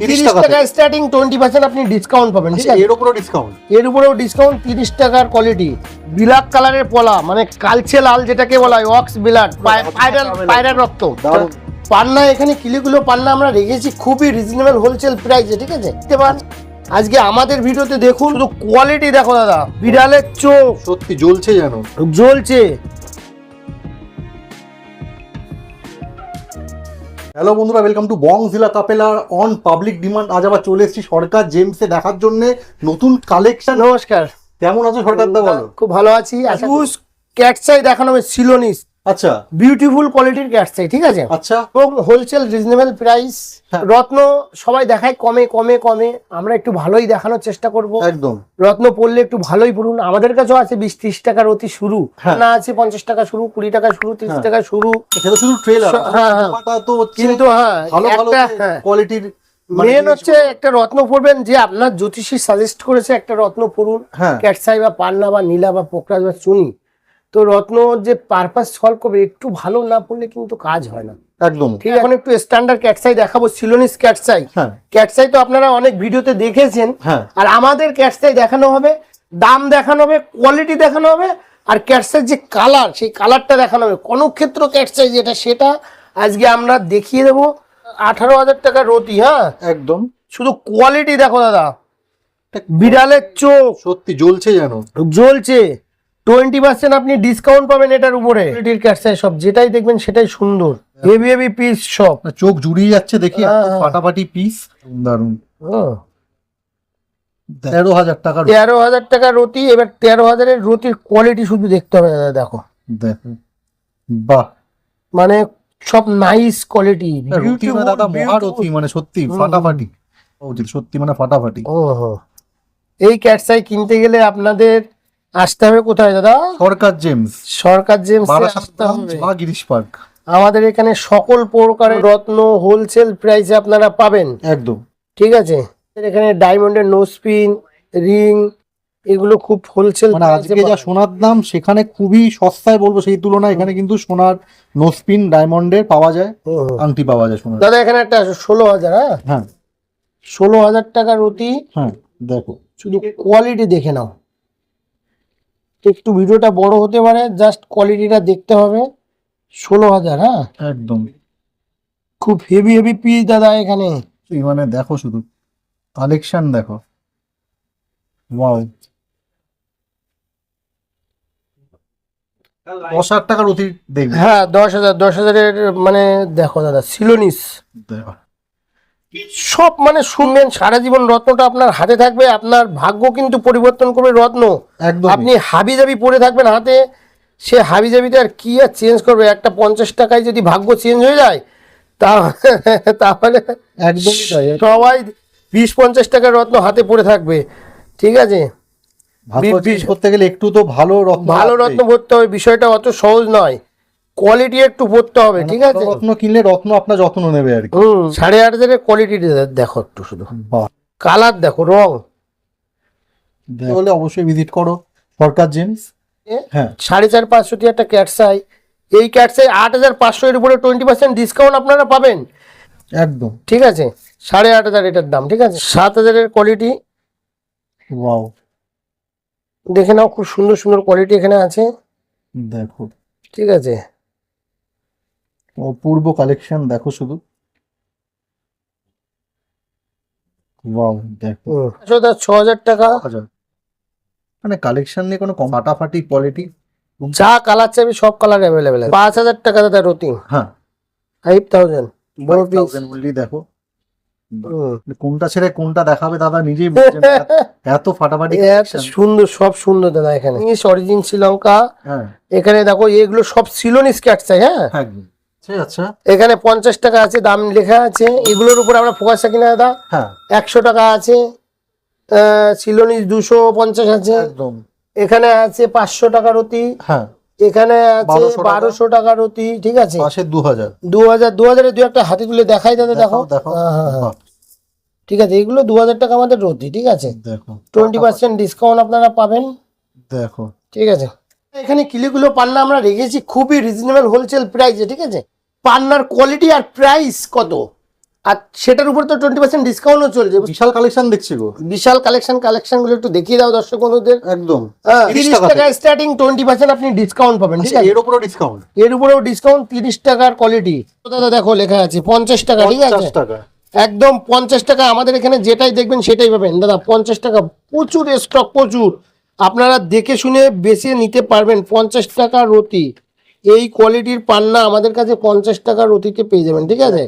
তিরিশ টাকা টাকা স্টার্টিং টোয়েন্টি পার্সেন্ট আপনি ডিসকাউন্ট পাবেন ঠিক আচ্ছা, আছে? এর উপরও ডিসকাউন্ট এর উপরেও ডিসকাউন্ট তিরিশ টাকার কোয়ালিটি বিলাক কালারের পলা মানে কালচে লাল যেটাকে বলা হয় অক্স বিলাট পায়রার পায়রার রক্ত। পান্না এখানে কিলোগুলো পান্না আমরা রেখেছি খুবই রিজনেবল হোলসেল প্রাইসে ঠিক আছে? দেখতে পান। আজকে আমাদের ভিডিওতে দেখুন শুধু কোয়ালিটি দেখো দাদা বিড়ালের চোখ। সত্যি জ্বলছে যেন। জ্বলছে। হ্যালো বন্ধুরা ওয়েলকাম টু বং জিলা কাপেলার অন পাবলিক ডিমান্ড আজ আবার চলে এসেছি সরকার জেমসে দেখার জন্য। নতুন কালেকশন নমস্কার। কেমন আছো সরকার দা বলো? খুব ভালো আছি। ক্যাটসাই দেখানো হবে সিলোনিস আচ্ছা। বিউটিফুল কোয়ালিটির ক্যাটসাই ঠিক আছে? আচ্ছা। এবং হোলসেল রিজনেবল প্রাইস। রত্ন সবাই দেখায় কমে কমে কমে। আমরা একটু ভালোই দেখানোর চেষ্টা করব। একদম। রত্ন পড়লে একটু ভালোই পড়ুন। আমাদের কাছেও আছে বিশ ত্রিশ টাকার অতি শুরু। হ্যাঁ। না আছে পঞ্চাশ টাকা শুরু কুড়ি টাকা শুরু তিরিশ হ্যাঁ। টাকা শুরু। সেটা শুধু ট্রেলার হ্যাঁ, হ্যাঁ। তো কিন্তু হ্যাঁ একটা কোয়ালিটির মেন হচ্ছে একটা রত্ন পড়বেন যে আপনার জ্যোতিষী সাজেস্ট করেছে একটা রত্ন পড়ুন। ক্যাটসাই বা পান্না বা নীলা বা পোকরাজ বা চুনি। তো রত্ন যে পারপাস সলভ করবে একটু ভালো না পড়লে কিন্তু কাজ হয় না। একদম। ঠিক এখন একটু স্ট্যান্ডার্ড ক্যাটসাই দেখাবো সিলোনিস ক্যাটসাই হ্যাঁ। ক্যাটসাই তো আপনারা অনেক ভিডিওতে দেখেছেন। হ্যাঁ। আর আমাদের ক্যাটসাই দেখানো হবে দাম দেখানো হবে কোয়ালিটি দেখানো হবে আর ক্যাটসাই যে কালার সেই কালারটা দেখানো হবে। কনকক্ষেত্র ক্যাটসাই যেটা সেটা আজকে আমরা দেখিয়ে দেবো। আঠারো হাজার টাকা রতি হ্যাঁ? একদম। শুধু কোয়ালিটি দেখো দাদা। বিড়ালের চোখ। সত্যি জ্বলছে যেন। জ্বলছে। টোয়েন্টি পার্সেন্ট আপনি ডিসকাউন্ট পাবেন এটার উপরে। সব যেটাই দেখবেন সেটাই সুন্দর। হেভি হেভি পিস সব চোখ জুড়িয়ে যাচ্ছে দেখি হ্যাঁ, হ্যাঁ। ফাটাফাটি পিস দারুণ হুম। তেরো হাজার টাকার তেরো হাজার টাকা রতি এবার তেরো হাজারের রতির কোয়ালিটি শুধু দেখতে হবে দাদা দেখো। দেখো। বাহ। মানে সব নাইস কোয়ালিটি মানে দাদা মহারথী মানে সত্যি ফাটাফাটি। সত্যি মানে ফাটাফাটি। এই ক্যাটসাই কিনতে গেলে আপনাদের আসতে হবে কোথায় দাদা? সরকার জেমস। সরকার জেমস আসতে হবে। বা গিরিশ পার্ক। আমাদের এখানে সকল প্রকারের রত্ন হোলসেল প্রাইসে আপনারা পাবেন। একদম। ঠিক আছে? এখানে ডায়মন্ডের নোসপিন রিং এগুলো খুব হোলসেল মানে আজকে যা সোনার দাম সেখানে খুবই সস্তায় বলব সেই তুলনায় এখানে কিন্তু সোনার নোসপিন ডায়মন্ডের পাওয়া যায় আংটি পাওয়া যায় সোনার। দাদা এখানে একটা ষোলো হাজার হ্যাঁ? হ্যাঁ। ষোলো হাজার টাকার অতি হ্যাঁ দেখো। শুধু কোয়ালিটি দেখে নাও। একটু ভিডিওটা বড় হতে পারে জাস্ট কোয়ালিটিটা দেখতে হবে। ষোলো হাজার হ্যাঁ? একদম। খুব হেভি হেভি পিস দাদা এখানে। তুই মানে দেখো শুধু। কালেকশন দেখো। ওয়াও দশ হাজার টাকার অতি দেখবে হ্যাঁ দশ হাজার দশ হাজারের মানে দেখো দাদা সিলোনিস দেখো। সব মানে শুনবেন সারা জীবন রত্নটা আপনার হাতে থাকবে আপনার ভাগ্য কিন্তু পরিবর্তন করবে রত্ন। একদম আপনি হাবি জাবি পরে থাকবেন হাতে সে হাবি জাবিতে আর কি আর চেঞ্জ করবে? একটা পঞ্চাশ টাকায় যদি ভাগ্য চেঞ্জ হয়ে যায় তা তাহলে একদমই সবাই বিশ পঞ্চাশ টাকার রত্ন হাতে পড়ে থাকবে। ঠিক আছে? করতে গেলে একটু তো ভালো রত্ন ভালো রত্ন ভরতে হবে বিষয়টা অত সহজ নয়। কোয়ালিটি একটু ভরতে হবে ঠিক আছে? রত্ন কিনলে রত্ন আপনার যত্ন নেবে আর কি। সাড়ে আট হাজারের কোয়ালিটি দেখো একটু শুধু। কালার দেখো রং। তাহলে অবশ্যই ভিজিট করো সরকার জেমস হ্যাঁ। সাড়ে চার পাঁচশোটি একটা ক্যাটসাই এই ক্যাটসাই আট হাজার পাঁচশো এর উপরে টোয়েন্টি পার্সেন্ট ডিসকাউন্ট আপনারা পাবেন। একদম। ঠিক আছে? সাড়ে আট হাজার এটার দাম ঠিক আছে? সাত হাজারের কোয়ালিটি ওয়াও দেখে নাও খুব সুন্দর সুন্দর কোয়ালিটি এখানে আছে। দেখো। ঠিক আছে? অপূর্ব কালেকশন দেখো শুধু। ওয়াও দেখো। ছ হাজার টাকা। হাজার মানে কালেকশন নিয়ে কোনো ফাটাফাটি কোয়ালিটি যা কালার চাইবে সব কালার অ্যাভেলেবেল আছে পাঁচ হাজার টাকা দাদা রতি হ্যাঁ। ফাইভ থাউজেন্ড বড় পিস দেখো। কোনটা ছেড়ে কোনটা দেখাবে দাদা? নিজেই এত ফাটাফাটি। সুন্দর সব সুন্দর দাদা এখানে। অরিজিন শ্রীলঙ্কা হ্যাঁ। এখানে দেখো এগুলো সব সিলোনিস ক্যাটসাই হ্যাঁ? আচ্ছা আচ্ছা এখানে পঞ্চাশ টাকা আছে দাম লেখা আছে। এগুলোর উপর আমরা ফোকাস রাখি না দাদা। হ্যাঁ। একশো টাকা আছে আহ, সিলোনিস দুশো পঞ্চাশ আছে। একদম। এখানে আছে পাঁচশো টাকার অতি হ্যাঁ। এখানে আছে 1200 টাকা। বারোশো টাকার অতি ঠিক আছে? পাশে দু হাজার দু হাজার দু হাজারে দু একটা হাতে তুলে দেখাই দাদা দেখো। দেখো। হ্যাঁ, হ্যাঁ। ঠিক আছে এগুলো দু হাজার টাকা আমাদের রতি ঠিক আছে? দেখো। টোয়েন্টি পার্সেন্ট ডিসকাউন্ট আপনারা পাবেন। দেখো। ঠিক আছে। এখানে কিলিগুলো পান্না আমরা রেখেছি খুবই রিজনেবল হোলসেল প্রাইসে ঠিক আছে? পান্নার কোয়ালিটি আর প্রাইস কত? আর সেটার উপর তো টোয়েন্টি পার্সেন্ট ডিসকাউন্টও চলছে। বিশাল কালেকশন দেখছি গো। বিশাল কালেকশন কালেকশনগুলো একটু দেখিয়ে দাও দর্শক বন্ধুদের। একদম। তিরিশ 30 টাকা স্টার্টিং টোয়েন্টি পার্সেন্ট আপনি ডিসকাউন্ট পাবেন ঠিক আচ্ছা, আছে? এর উপরেও ডিসকাউন্ট এর উপরেও ডিসকাউন্ট তিরিশ টাকার কোয়ালিটি দাদা দেখো লেখা আছে পঞ্চাশ টাকা ঠিক আছে? টাকা। একদম পঞ্চাশ টাকা আমাদের এখানে যেটাই দেখবেন সেটাই পাবেন। দাদা পঞ্চাশ টাকা প্রচুর স্টক প্রচুর। আপনারা দেখে শুনে বেছে নিতে পারবেন পঞ্চাশ টাকা রতি এই কোয়ালিটির পান্না আমাদের কাছে পঞ্চাশ টাকার অতীতে পেয়ে যাবেন ঠিক আছে?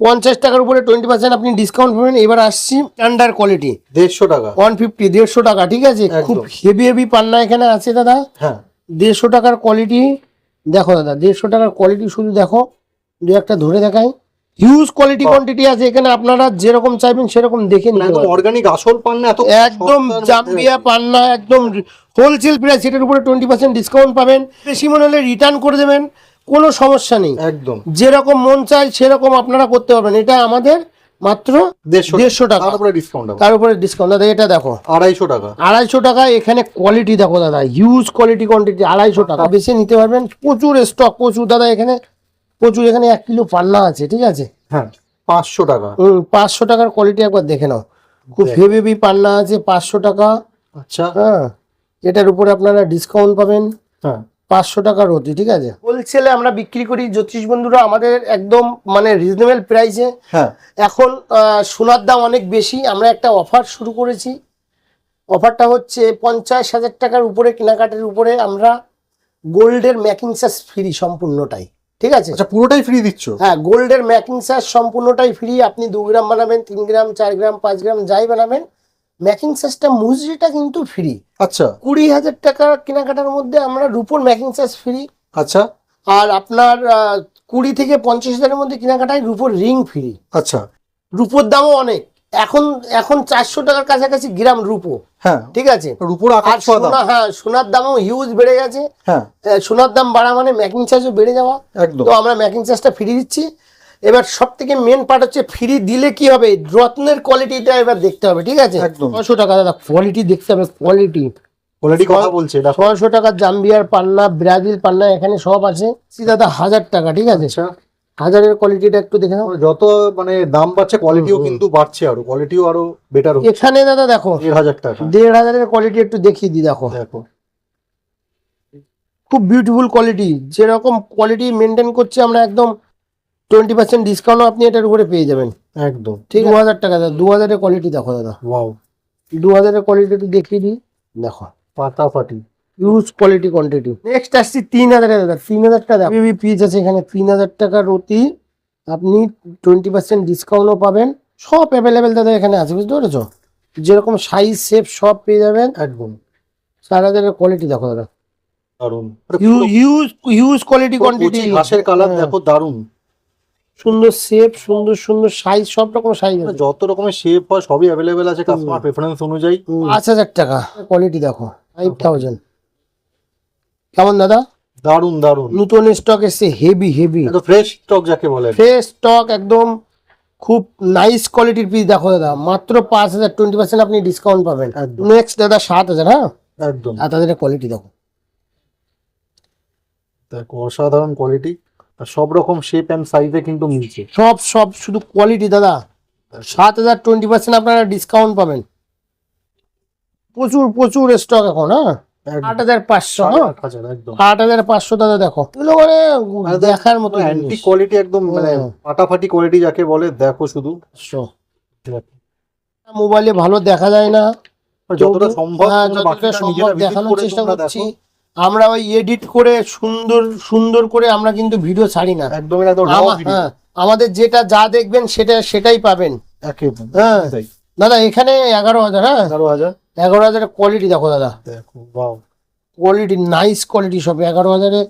পঞ্চাশ টাকার উপরে টোয়েন্টি পার্সেন্ট আপনি ডিসকাউন্ট পাবেন। এবার আসছি আন্ডার কোয়ালিটি দেড়শো টাকা। ওয়ান ফিফটি দেড়শো টাকা ঠিক আছে? খুব হেভি হেভি পান্না এখানে আছে দাদা। হ্যাঁ। দেড়শো টাকার কোয়ালিটি দেখো দাদা দেড়শো টাকার কোয়ালিটি শুধু দেখো দু একটা ধরে দেখাই। হিউজ কোয়ালিটি কোয়ান্টিটি আছে এখানে আপনারা যেরকম চাইবেন সেরকম দেখে একদম অর্গানিক আসল পান না এত একদম। জাম্বিয়া পান্না একদম হোলসেল প্রাইস সেটার উপরে টোয়েন্টি পার্সেন্ট ডিসকাউন্ট পাবেন। বেশি মনে হলে রিটার্ন করে দেবেন কোনো সমস্যা নেই। একদম। যেরকম মন চায় সেরকম আপনারা করতে পারবেন। এটা আমাদের মাত্র দেড়শো দেড়শো টাকা। তার উপরে ডিসকাউন্ট তার উপরে ডিসকাউন্ট দাদা এটা দেখো। আড়াইশো টাকা। আড়াইশো টাকা এখানে কোয়ালিটি দেখো দাদা। হিউজ কোয়ালিটি কোয়ান্টিটি আড়াইশো টাকা। বেশি নিতে পারবেন। প্রচুর স্টক প্রচুর। দাদা এখানে প্রচুর এখানে এক কিলো পান্না আছে ঠিক আছে? হ্যাঁ পাঁচশো টাকা। হুম পাঁচশো টাকার কোয়ালিটি একবার দেখে নাও। খুব হেভি হেভি পান্না আছে পাঁচশো টাকা। আচ্ছা। হ্যাঁ এটার উপরে আপনারা ডিসকাউন্ট পাবেন। হ্যাঁ। পাঁচশো টাকার অতি ঠিক আছে? হোলসেলে আমরা বিক্রি করি জ্যোতিষ বন্ধুরা আমাদের একদম মানে রিজনেবল প্রাইসে হ্যাঁ। এখন সোনার দাম অনেক বেশি আমরা একটা অফার শুরু করেছি। অফারটা হচ্ছে পঞ্চাশ হাজার টাকার উপরে কেনাকাটার উপরে আমরা গোল্ডের চার্জ ফ্রি সম্পূর্ণটাই। ঠিক আছে? আচ্ছা পুরোটাই ফ্রি দিচ্ছ? হ্যাঁ গোল্ডের ম্যাকিং চার্জ সম্পূর্ণটাই ফ্রি আপনি দু গ্রাম বানাবেন তিন গ্রাম চার গ্রাম পাঁচ গ্রাম যাই বানাবেন মেকিং চার্জটা মজুরিটা কিন্তু ফ্রি আচ্ছা। কুড়ি হাজার টাকা কেনাকাটার মধ্যে আমরা রুপোর ম্যাকিং চার্জ ফ্রি আচ্ছা। আর আপনার কুড়ি থেকে পঞ্চাশ হাজারের মধ্যে কেনাকাটায় রুপোর রিং ফ্রি আচ্ছা। রুপোর দামও অনেক। এখন এখন চারশো টাকার কাছাকাছি গ্রাম রুপো। হ্যাঁ ঠিক আছে? রুপোর আর দাম। সোনা হ্যাঁ সোনার দামও হিউজ বেড়ে গেছে। হ্যাঁ। সোনার দাম বাড়া মানে মেকিং চার্জও বেড়ে যাওয়া। একদম। তো আমরা মেকিং চার্জটা ফ্রি দিচ্ছি। এবার সব থেকে মেন পার্ট হচ্ছে ফ্রি দিলে কি হবে? রত্নের কোয়ালিটিটা এবার দেখতে হবে ঠিক আছে। ছশো টাকা দাদা কোয়ালিটি দেখতে হবে কোয়ালিটি অলরেডি কথা বলছে এটা ছশো টাকার জাম্বিয়ার পান্না ব্রাজিল পান্না এখানে সব আছে। দাদা হাজার টাকা ঠিক আছে? আচ্ছা। হাজারের কোয়ালিটিটা একটু দেখে নাও। যত মানে দাম বাড়ছে কোয়ালিটিও কিন্তু বাড়ছে আরও। কোয়ালিটিও আরও বেটার হচ্ছে। এখানে দাদা দেখো দেড় হাজার টাকা। দেড় হাজারের কোয়ালিটি একটু দেখিয়ে দিই দেখো। দেখো। খুব বিউটিফুল কোয়ালিটি যেরকম কোয়ালিটি মেনটেন করছি আমরা একদম টোয়েন্টি পার্সেন্ট ডিসকাউন্ট আপনি এটার উপরে পেয়ে যাবেন। একদম। ঠিক দু হাজার টাকা দাদা দু হাজারের কোয়ালিটি দেখো দাদা। ওয়াও দু হাজারের কোয়ালিটি একটু দেখিয়ে দিই দেখো। পাতা ইউজ কোয়ালিটি কোয়ান্টিটি নেক্সট আসছি তিন হাজারের দাদা তিন হাজার টাকা বেবি পিস আছে এখানে তিন হাজার টাকার অতি আপনি টোয়েন্টি পার্সেন্ট ডিসকাউন্টও পাবেন। সব অ্যাভেলেবেল দাদা এখানে আছে বুঝতে পেরেছ? যেরকম সাইজ শেপ সব পেয়ে যাবেন একদম চার হাজারের কোয়ালিটি দেখো দাদা। দারুণ হিউজ হিউজ কোয়ালিটি কোয়ান্টিটি ঘাসের কালার দেখো দারুণ সুন্দর শেপ সুন্দর সুন্দর সাইজ সব রকম সাইজ আছে। যত রকমের শেপ হয় সবই অ্যাভেলেবেল আছে কাস্টমার প্রেফারেন্স অনুযায়ী। পাঁচ হাজার টাকা। কোয়ালিটি দেখো ফাইভ থাউজেন্ড কেমন দাদা? দারুণ দারুণ নতুন স্টক এসছে হেভি হেভি ফ্রেশ স্টক যাকে বলে। ফ্রেশ স্টক একদম খুব নাইস কোয়ালিটির পিস দেখো দাদা। মাত্র পাঁচ হাজার টোয়েন্টি পার্সেন্ট আপনি ডিসকাউন্ট পাবেন। নেক্সট দাদা সাত হাজার হ্যাঁ? একদম। সাত হাজারের কোয়ালিটি দেখো। দেখো অসাধারণ কোয়ালিটি আর সব রকম শেপ এন্ড সাইজে কিন্তু মিলছে। সব সব শুধু কোয়ালিটি দাদা। সাত হাজার টোয়েন্টি পার্সেন্ট আপনারা ডিসকাউন্ট পাবেন। প্রচুর প্রচুর স্টক এখন হ্যাঁ? আট হাজার পাঁচশো হ্যাঁ? আট হাজার একদম। আট হাজার পাঁচশো দাদা দেখো। এগুলো মানে দেখার মতো অ্যান্টি কোয়ালিটি একদম মানে ফাটাফাটি কোয়ালিটি যাকে বলে দেখো শুধু। মোবাইলে ভালো দেখা যায় না। যতটা সম্ভব হ্যাঁ, তোমরা যতটা সম্ভব দেখানোর চেষ্টা করছি। আমরা ওই এডিট করে সুন্দর সুন্দর করে আমরা কিন্তু ভিডিও ছাড়ি না। একদম। হ্যাঁ আমাদের যেটা যা দেখবেন সেটা সেটাই পাবেন। হ্যাঁ। দাদা এখানে এগারো হাজার হ্যাঁ? এগারো হাজার। এগারো হাজারের কোয়ালিটি দেখো দাদা। কোয়ালিটি নাইস কোয়ালিটি সব এগারো হাজারে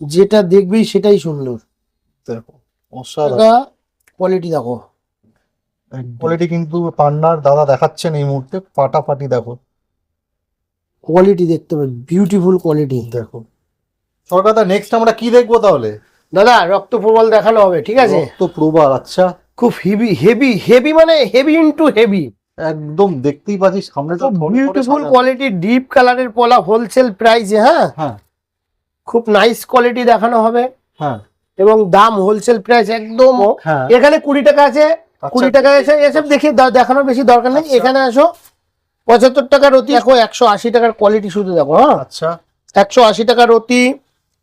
যেটা দেখবি সেটাই সুন্দর। দেখো অসাধারণ। কোয়ালিটি দেখো। কোয়ালিটি কিন্তু পান্নার দাদা দেখাচ্ছেন এই মুহূর্তে ফাটাফাটি দেখো। কোয়ালিটি দেখতে হবে বিউটিফুল কোয়ালিটি দেখো। সরকার নেক্সট আমরা কি দেখব তাহলে? দাদা রক্ত প্রবল দেখানো হবে ঠিক আছে? তো প্রবাল আচ্ছা। খুব হেভি হেভি হেভি মানে হেভি ইনটু হেভি একদম দেখতেই পাচ্ছি সামনে তো বিউটিফুল কোয়ালিটি ডিপ কালারের পলা হোলসেল প্রাইসে হ্যাঁ? হ্যাঁ। খুব নাইস কোয়ালিটি দেখানো হবে। হ্যাঁ। এবং দাম হোলসেল প্রাইস একদম হ্যাঁ। এখানে কুড়ি টাকা আছে কুড়ি টাকা এসে এসব দেখে দেখানোর বেশি দরকার নেই। এখানে আসো পঁচাত্তর টাকার অতি দেখো একশো আশি টাকার কোয়ালিটি শুধু দেখো হ্যাঁ? আচ্ছা। একশো আশি টাকার অতি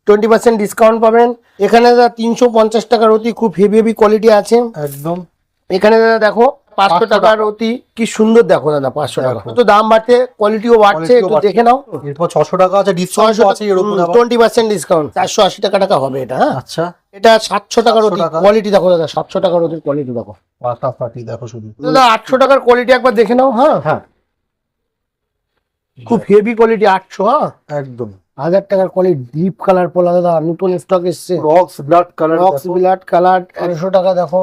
টোয়েন্টি পার্সেন্ট ডিসকাউন্ট পাবেন। এখানে দাদা তিনশো পঞ্চাশ টাকার অতি খুব হেভি হেভি কোয়ালিটি আছে। একদম। এখানে দাদা দেখো পাঁচশো টাকার অতি কি সুন্দর দেখো দাদা পাঁচশো টাকা। দেখো। তো দাম বাড়ছে কোয়ালিটিও বাড়ছে একটু দেখে নাও। এরপর ছশো টাকা আছে ডিসকাউন্ট আছে টোয়েন্টি পার্সেন্ট ডিসকাউন্ট চারশো আশি টাকা টাকা হবে এটা হ্যাঁ? আচ্ছা। এটা সাতশো টাকার 700 অতি কোয়ালিটি দেখো দাদা সাতশো টাকার অতি কোয়ালিটি দেখো। ফাটাফাটি দেখো শুধু। দাদা আটশো টাকার কোয়ালিটি একবার দেখে নাও হ্যাঁ? হ্যাঁ। খুব হেভি কোয়ালিটি আটশো হ্যাঁ? একদম। হাজার টাকার কোয়ালিটি ডিপ কালার পোলা দাদা নতুন স্টক এসছে। রক্স ব্লাড কালার রক্স বিলাট কালার তেরোশো টাকা দেখো।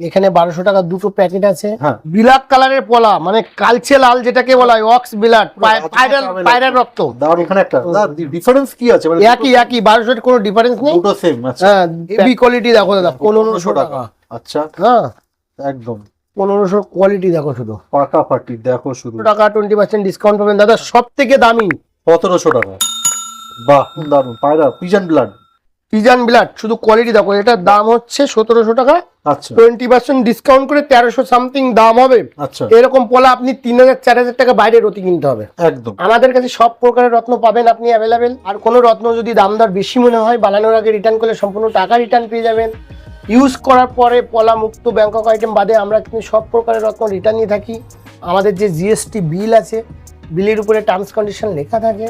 এখানে বারোশো টাকা দুটো প্যাকেট আছে। হ্যাঁ। বিলাট কালারের পলা মানে কালচে লাল যেটাকে বলা হয় অক্স বিলাট পায়রার পায়রার রক্ত। দাঁড় এখানে একটা। ডিফারেন্স কি আছে? মানে একই একই বারোশো কোনো ডিফারেন্স নেই। দুটো সেম আচ্ছা। হ্যাঁ হেভি কোয়ালিটি দেখো দাদা পনেরোশো টাকা। আচ্ছা। হ্যাঁ। একদম। পনেরোশো কোয়ালিটি দেখো শুধু। দেখো শুধু। টাকা টোয়েন্টি পার্সেন্ট ডিসকাউন্ট পাবেন। দাদা সব থেকে দামি। সতেরোশো টাকা। বাহ দারুণ পায়রা পিজন ব্লাড পিজান বিলাট শুধু কোয়ালিটি দেখো এটার দাম হচ্ছে সতেরোশো টাকা। আচ্ছা। টোয়েন্টি পার্সেন্ট ডিসকাউন্ট করে তেরোশো সামথিং দাম হবে। আচ্ছা। এরকম পোলা আপনি তিন হাজার চার হাজার টাকা বাইরে রতি কিনতে হবে। একদম। আমাদের কাছে সব প্রকারের রত্ন পাবেন আপনি অ্যাভেলেবেল আর কোনো রত্ন যদি দাম দর বেশি মনে হয় বানানোর আগে রিটার্ন করলে সম্পূর্ণ টাকা রিটার্ন পেয়ে যাবেন। ইউজ করার পরে পলা মুক্ত ব্যাংকক আইটেম বাদে আমরা কিন্তু সব প্রকারের রত্ন রিটার্ন নিয়ে থাকি। আমাদের যে জিএসটি বিল আছে বিলের উপরে টার্মস কন্ডিশন লেখা থাকে।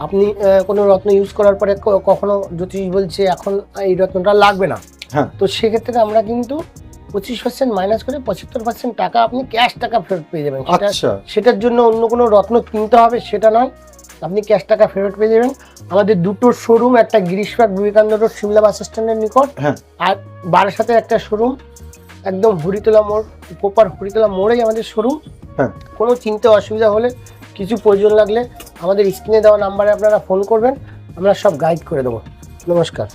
আপনি কোনো রত্ন ইউজ করার পরে কখনো জ্যোতিষ বলছে এখন এই রত্নটা লাগবে না। হ্যাঁ। তো সেক্ষেত্রে আমরা কিন্তু পঁচিশ পার্সেন্ট মাইনাস করে পঁচাত্তর পার্সেন্ট টাকা আপনি ক্যাশ টাকা ফেরত পেয়ে যাবেন। আচ্ছা। সেটার জন্য অন্য কোনো রত্ন কিনতে হবে সেটা নয়। আপনি ক্যাশ টাকা ফেরত পেয়ে যাবেন। আমাদের দুটো শোরুম একটা গিরিশবাগ বিবেকানন্দ রোড সিমলা বাস স্ট্যান্ডের নিকট হ্যাঁ। আর বারাসাতে একটা শোরুম একদম হরিতলা মোড় প্রপার হরিতলা মোড়েই আমাদের শোরুম হ্যাঁ। কোনো চিনতে অসুবিধা হলে কিছু প্রয়োজন লাগলে আমাদের স্ক্রিনে দেওয়া নাম্বারে আপনারা ফোন করবেন আমরা সব গাইড করে দেবো। নমস্কার।